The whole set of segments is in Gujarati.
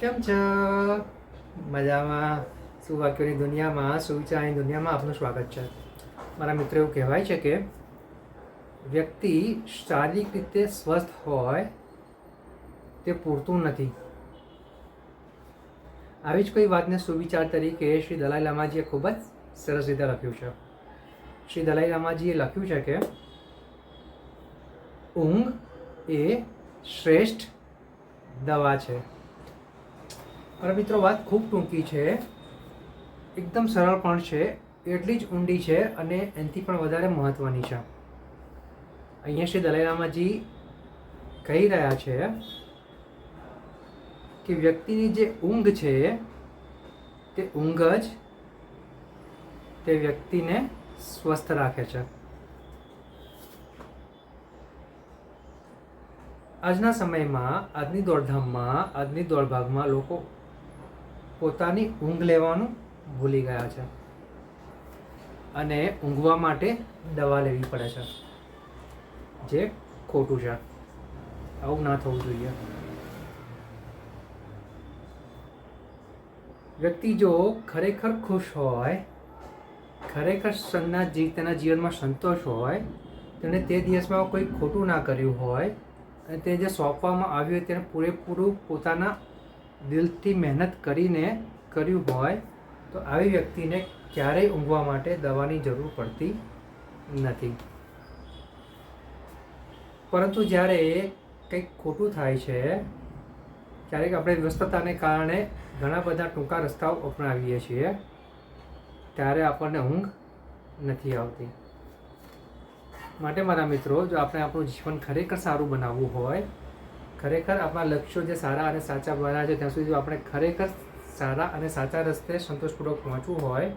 કેમ છો? મજામાં. શું વાક્યોની દુનિયામાં, સુવિચારની દુનિયામાં આપનું સ્વાગત છે. મારા મિત્રો એવું કહેવાય છે કે વ્યક્તિ શારીરિક રીતે સ્વસ્થ હોય, તે પૂરતું નથી. આવી જ કોઈ વાતને સુવિચાર તરીકે શ્રી દલાઈ લામાજીએ ખૂબ જ સરસ રીતે લખ્યું છે. શ્રી દલાઈ લામાજીએ લખ્યું છે કે ઊંઘ એ શ્રેષ્ઠ દવા છે. મારા મિત્રો, વાત ખૂબ ટૂંકી છે. એકદમ સરળ પણ છે. એટલી જ ઊંડી છે અને એનાથી પણ વધારે મહત્ત્વની છે. અહીંયા શ્રી દલાઈલામાજી કહી રહ્યા છે કે વ્યક્તિની જે ઊંઘ છે, તે ઊંઘ જ તે વ્યક્તિને સ્વસ્થ રાખે છે. આજના સમયમાં, આજની દોડધામમાં, આજની દોડભાગમાં લોકો પોતાની ઊંઘ લેવાનું ભૂલી ગયા છે અને ઊંઘવા માટે દવા લેવી પડે છે. જે ખોટું છે. આવું ના થવું જોઈએ. વ્યક્તિ જો ખરેખર ખુશ હોય, ખરેખર સંના જી, તેના જીવનમાં સંતોષ હોય તેણે તે દિવસમાં કોઈ ખોટું ના કર્યું હોય, અને તે જે સોંપવામાં આવ્યું હોય તેને પૂરેપૂરું પોતાના દિલથી મહેનત કરીને કર્યું હોય, તો આવી વ્યક્તિને ક્યારેય ઊંઘવા માટે દવાની જરૂર પડતી નથી. પરંતુ જ્યારે કંઈક ખોટું થાય છે, ક્યારેક આપણે વ્યસ્તતાને કારણે ઘણા બધા ટૂંકા રસ્તાઓ અપનાવીએ છીએ, ત્યારે આપણને ઊંઘ નથી આવતી. માટે મારા મિત્રો, જો આપણે આપણું જીવન ખરેખર સારું બનાવવું હોય ખરેખર આપણા લક્ષ્યો જે સારા અને સાચા બનાવ્યા છે, ત્યાં સુધી આપણે ખરેખર સારા અને સાચા રસ્તે સંતોષપૂર્વક પહોંચવું હોય,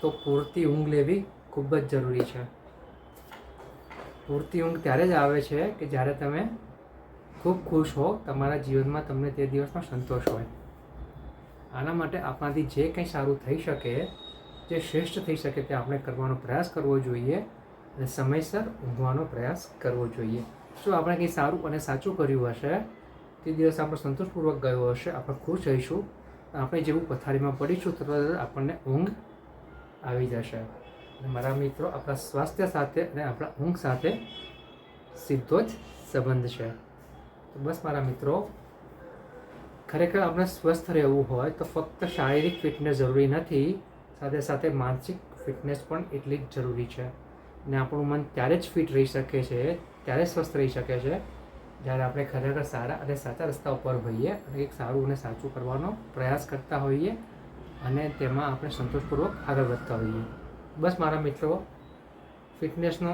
તો પૂરતી ઊંઘ લેવી ખૂબ જ જરૂરી છે. પૂરતી ઊંઘ ત્યારે જ આવે છે કે જ્યારે તમે ખૂબ ખુશ હો, તમારા જીવનમાં તમને તે દિવસમાં સંતોષ હોય. આના માટે આપણાથી જે કંઈ સારું થઈ શકે, જે શ્રેષ્ઠ થઈ શકે તે આપણે કરવાનો પ્રયાસ કરવો જોઈએ અને સમયસર ઊંઘવાનો પ્રયાસ કરવો જોઈએ. જો આપણે કંઈ સારું અને સાચું કર્યું હશે? તે દિવસ આપણે સંતોષપૂર્વક ગયો હશે, આપણે ખુશ રહીશું આપણે જેવું પથારીમાં પડીશું, તરત આપણને ઊંઘ આવી જશે. અને મારા મિત્રો, આપણા સ્વાસ્થ્ય સાથે અને આપણા ઊંઘ સાથે સીધો જ સંબંધ છે. તો બસ મારા મિત્રો, ખરેખર આપણે સ્વસ્થ રહેવું હોય તો ફક્ત શારીરિક ફિટનેસ જરૂરી નથી, સાથે સાથે માનસિક ફિટનેસ પણ એટલી જ જરૂરી છે. ને આપણું મન ત્યારે જ ફિટ રહી શકે છે, ત્યારે સ્વસ્થ રહી શકે છે, જ્યારે આપણે ખરેખર સારા અને સાચા રસ્તા ઉપર હોઈએ અને એક સારું અને સાચું કરવાનો પ્રયાસ કરતા હોઈએ અને તેમાં આપણે સંતોષપૂર્વક આગળ વધતા હોઈએ. બસ મારા મિત્રો ફિટનેસનો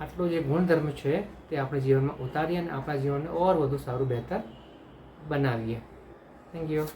આટલો જે ગુણધર્મ છે તે આપણે જીવનમાં ઉતારીએ અને આપણા જીવનને ઓર વધુ સારું બહેતર બનાવીએ. Thank you